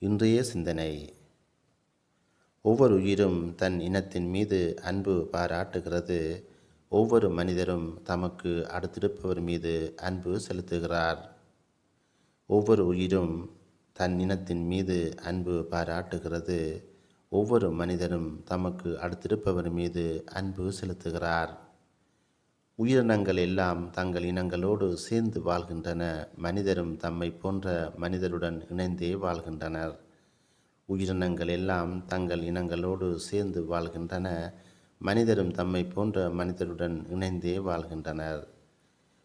இன்றைய சிந்தனை. ஒவ்வொரு உயிரும் தன் இனத்தின் மீது அன்பு பாராட்டுகிறது. ஒவ்வொரு மனிதரும் தமக்கு அடுத்திருப்பவர் மீது அன்பு செலுத்துகிறார். ஒவ்வொரு உயிரும் தன் இனத்தின் மீது அன்பு பாராட்டுகிறது. ஒவ்வொரு மனிதரும் தமக்கு அடுத்திருப்பவர் மீது அன்பு செலுத்துகிறார். உயிரினங்கள் எல்லாம் தங்கள் இனங்களோடு சேர்ந்து வாழ்கின்றன. மனிதரும் தம்மை போன்ற மனிதருடன் இணைந்தே வாழ்கின்றனர். உயிரினங்கள் எல்லாம் தங்கள் இனங்களோடு சேர்ந்து வாழ்கின்றன. மனிதரும் தம்மை போன்ற மனிதருடன் இணைந்தே வாழ்கின்றனர்.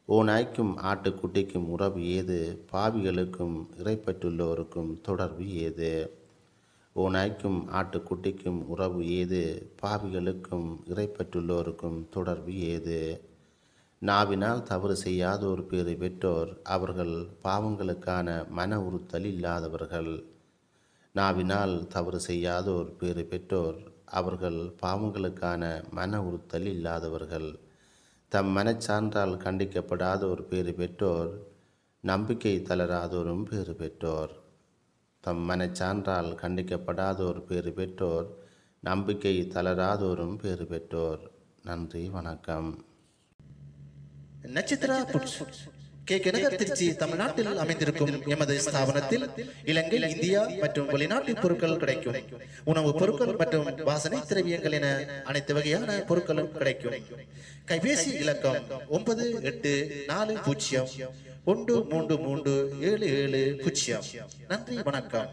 ஓநாய்க்கும் ஆட்டுக்குட்டிக்கும் உறவு ஏது? பாவிகளுக்கும் இறைப்பற்றுள்ளோருக்கும் தொடர்பு ஏது? ஓநாய்க்கும் ஆட்டுக்குட்டிக்கும் உறவு ஏது? பாவிகளுக்கும் இறைப்பற்றுள்ளோருக்கும் தொடர்பு ஏது? நாவினால் தவறு செய்யாத ஒரு பேறு பெற்றோர் அவர்கள் பாவங்களுக்கான மன உறுத்தல் இல்லாதவர்கள். நாவினால் தவறு செய்யாத ஒரு பேறு பெற்றோர் அவர்கள் பாவங்களுக்கான மன உறுத்தல் இல்லாதவர்கள். தம் மனச்சான்றால் கண்டிக்கப்படாத ஒரு பேறு பெற்றோர் நம்பிக்கை தளராதோரும் பேறு பெற்றோர். தம் மனச்சான்றால் கண்டிக்கப்படாத ஒரு பேறு பெற்றோர் நம்பிக்கை தளராதோரும் பேறு பெற்றோர். நன்றி வணக்கம். நட்சத்திரா புட்ஸ் கே கனகர் திருச்சி தமிழ்நாட்டில் அமைந்திருக்கும் எமது ஸ்தாபனத்தில் இலங்கை இந்தியா மற்றும் வெளிநாட்டு பொருட்கள் கிடைக்கும். உணவு பொருட்கள் மற்றும் வாசனை திரவியங்கள் என அனைத்து வகையான பொருட்களும் கிடைக்கும். கைபேசி இலக்கம் ஒன்பது எட்டு நாலு பூஜ்ஜியம் ஒன்று மூன்று மூன்று ஏழு ஏழு பூஜ்ஜியம். நன்றி வணக்கம்.